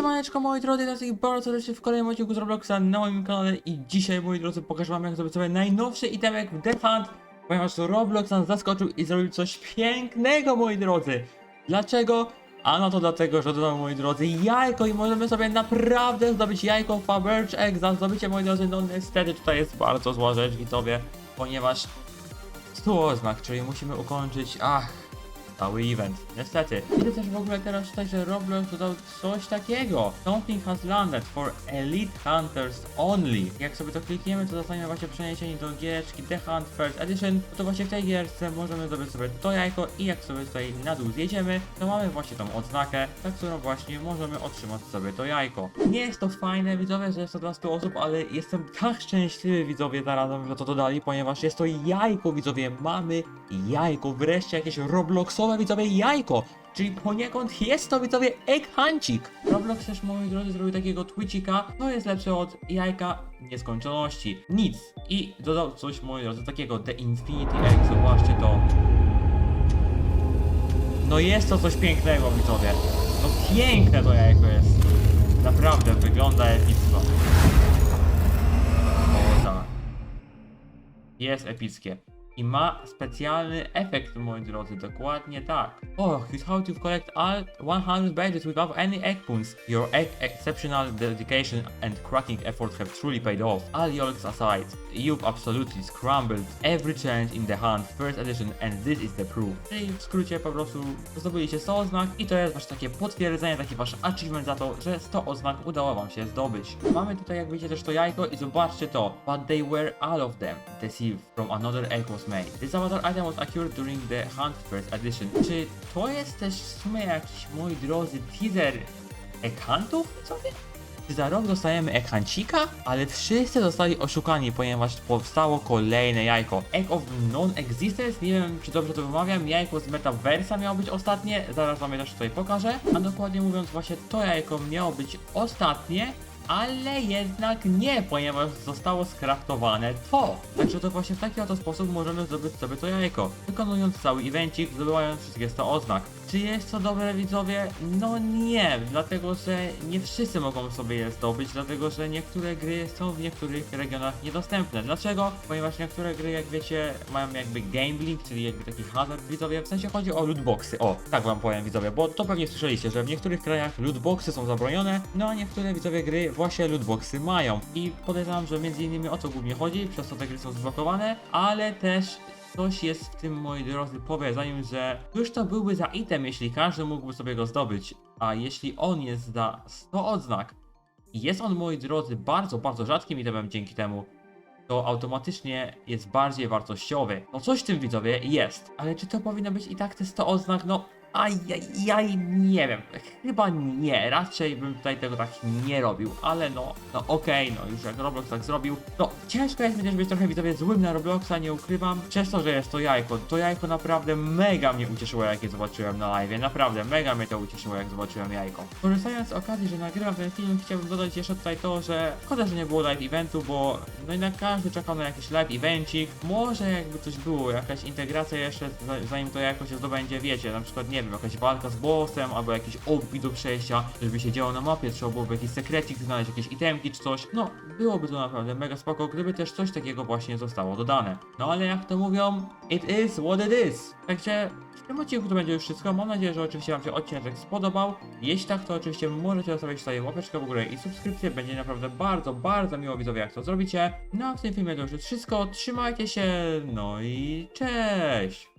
Siemaneczko moi drodzy, teraz ich bardzo serdecznie w kolejnym odcinku z Robloxa na moim kanale i dzisiaj moi drodzy pokażę wam jak zrobić sobie najnowszy itemek w Hunt ponieważ Roblox nas zaskoczył i zrobił coś pięknego moi drodzy. Dlaczego? Ano to dlatego, że dodał moi drodzy jajko i możemy sobie naprawdę zdobyć jajko Faberge Egg za zdobycie moi drodzy, no niestety tutaj jest bardzo zła rzecz widzowie, ponieważ 100 oznak, czyli musimy ukończyć, ach, cały event. Niestety. Widzę też w ogóle teraz tutaj, że Roblox dodał coś takiego. Something has landed for Elite Hunters only. Jak sobie to klikniemy, to zostaniemy właśnie przeniesieni do giereczki The Hunt First Edition. No to właśnie w tej gierce możemy zdobyć sobie to jajko i jak sobie tutaj na dół zjedziemy, to mamy właśnie tą odznakę, za którą właśnie możemy otrzymać sobie to jajko. Nie jest to fajne, widzowie, że jest to dla 100 osób, ale jestem tak szczęśliwy, widzowie, zarazem, że to dodali, ponieważ jest to jajko, widzowie. Mamy jajko, wreszcie jakieś Robloxowe, widzowie, jajko. Czyli poniekąd jest to widzowie egg huncik. Roblox też moi drodzy zrobił takiego twitchika, no jest lepsze od jajka nieskończoności. Nic. I dodał coś moi drodzy takiego The Infinity Egg, zobaczcie to. No jest to coś pięknego widzowie. No piękne to jajko jest. Naprawdę wygląda epicko. Tak. Jest epickie. I ma specjalny efekt, moi drodzy, dokładnie tak. Oh, here's how to collect all 100 badges without any egg puns. Your egg exceptional dedication and cracking effort have truly paid off. All yolks aside, you've absolutely scrambled every challenge in the hunt first edition and this is the proof. Czyli w skrócie po prostu zdobyliście 100 oznak i to jest wasze takie potwierdzenie, taki wasz achievement za to, że 100 oznak udało wam się zdobyć. Mamy tutaj jak widzicie też to jajko i zobaczcie to. But they were all of them. The sieve from another egg was made. This avatar item was acquired during the hunt first edition. Czy to jest też w sumie jakiś, moi drodzy, teaser wie? Czy za rok dostajemy ekhancika? Ale wszyscy zostali oszukani, ponieważ powstało kolejne jajko. Egg of Non-Existence, nie wiem czy dobrze to wymawiam, jajko z Metaversa miało być ostatnie, zaraz wam je też tutaj pokażę. A dokładnie mówiąc właśnie to jajko miało być ostatnie, ale jednak nie, ponieważ zostało skraftowane to. Także to właśnie w taki oto sposób możemy zdobyć sobie to jajko, wykonując cały evencik, zdobywając wszystkie 100 oznak. Czy jest to dobre widzowie? No nie, dlatego że nie wszyscy mogą sobie je zdobyć, dlatego że niektóre gry są w niektórych regionach niedostępne. Dlaczego? Ponieważ niektóre gry, jak wiecie, mają jakby gambling, czyli jakby taki hazard widzowie, w sensie chodzi o lootboxy. O, tak wam powiem widzowie, bo to pewnie słyszeliście, że w niektórych krajach lootboxy są zabronione, no a niektóre widzowie gry właśnie lootboxy mają. I podejrzewam, że między innymi o to głównie chodzi, przez to te gry są zblokowane, ale też Coś jest w tym, moi drodzy, powiedzeniu, że już to byłby za item, jeśli każdy mógłby sobie go zdobyć, a jeśli on jest za 100 odznak jest on, moi drodzy, bardzo, bardzo rzadkim itemem dzięki temu, to automatycznie jest bardziej wartościowy. No coś w tym widzowie jest, ale czy to powinno być i tak te 100 odznak? No Ajajaj, nie wiem, chyba nie, raczej bym tutaj tego tak nie robił, ale no, no okej, no już jak Roblox tak zrobił, no ciężko jest mi też być trochę widzowie złym na Robloxa, nie ukrywam, przez to, że jest to jajko, to jajko naprawdę mega mnie ucieszyło jak je zobaczyłem na live, naprawdę mega mnie to ucieszyło jak zobaczyłem jajko. Korzystając z okazji, że nagrywam ten film, chciałbym dodać jeszcze tutaj to, że szkoda, że nie było live eventu, bo no jednak każdy czekał na jakiś live evencik, może jakby coś było, jakaś integracja jeszcze, za- zanim to jajko się zdobędzie, wiecie, na przykład nie wiem, jakaś walka z bossem, albo jakiś obwid do przejścia, żeby się działo na mapie, trzeba byłoby jakiś sekrecik znaleźć, jakieś itemki czy coś. No, byłoby to naprawdę mega spoko, gdyby też coś takiego właśnie zostało dodane. No ale jak to mówią, it is what it is. Także w tym odcinku to będzie już wszystko. Mam nadzieję, że oczywiście Wam się odcinek spodobał. Jeśli tak, to oczywiście możecie zostawić tutaj łapeczkę w górę i subskrypcję. Będzie naprawdę bardzo, bardzo miło widzowie, jak to zrobicie. No a w tym filmie to już wszystko. Trzymajcie się, no i cześć!